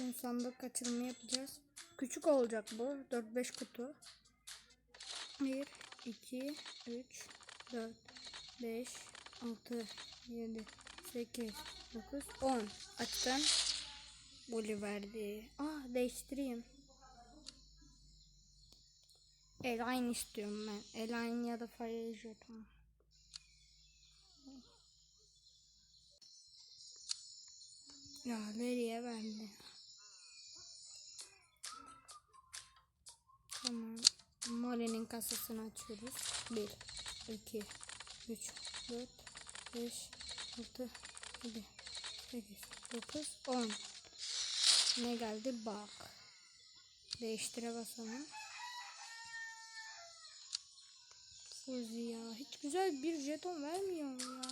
Bugün sandık açılımı yapacağız. Küçük olacak bu. 4-5 kutu. 1, 2, 3, 4, 5, 6, 7, 8, 9, 10. Açtım. Golü verdi. Ah değiştireyim. Eline istiyorum ben. Eline ya da Fire Jeton. Ya nereye verdi? Tamam. Molly'nin kasasını açıyoruz. 1, 2, 3, 4, 5, 6, 7, 8, 9, 10. Ne geldi? Bak. Değiştire basalım. Fuzi ya. Hiç güzel bir jeton vermiyor ya.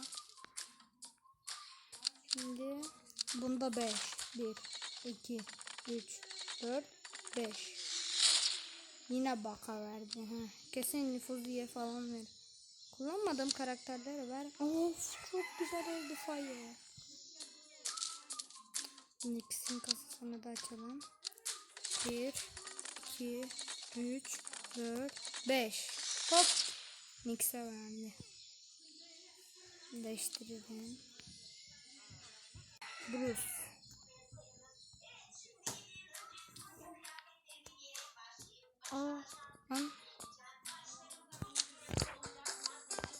Şimdi bunda 5. 1, 2, 3, 4, 5. Yine baka verdi. Ha. Kesin nüfuziye falan ver. Kullanmadığım karakterleri ver. Of çok güzel oldu Fire. Nix'in kasasını da açalım. 1, 2, 3, 4, 5. Hop. Nix'e verdi. Değiştirelim. Bruce.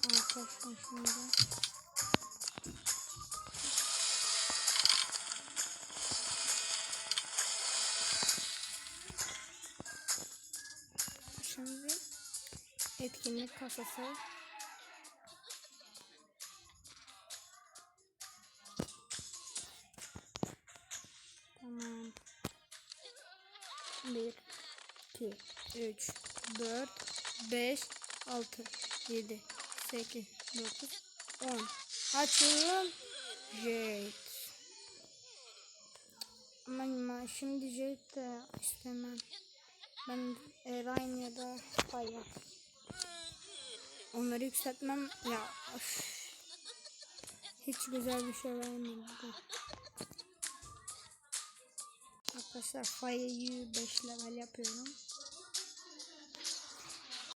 Arkadaşlar şimdi. Şimdi etkinlik kasası. Tamam. 1, 2, 3, 4, 5, 6, 7, 8, 9, 10. Açalım. Jet. Ama şimdi jet de istemem. Ben Erayn ya da Fire. Onları yükseltmem ya. Of. Hiç güzel bir şey vermedi. Arkadaşlar Fire'yi 5 level yapıyorum.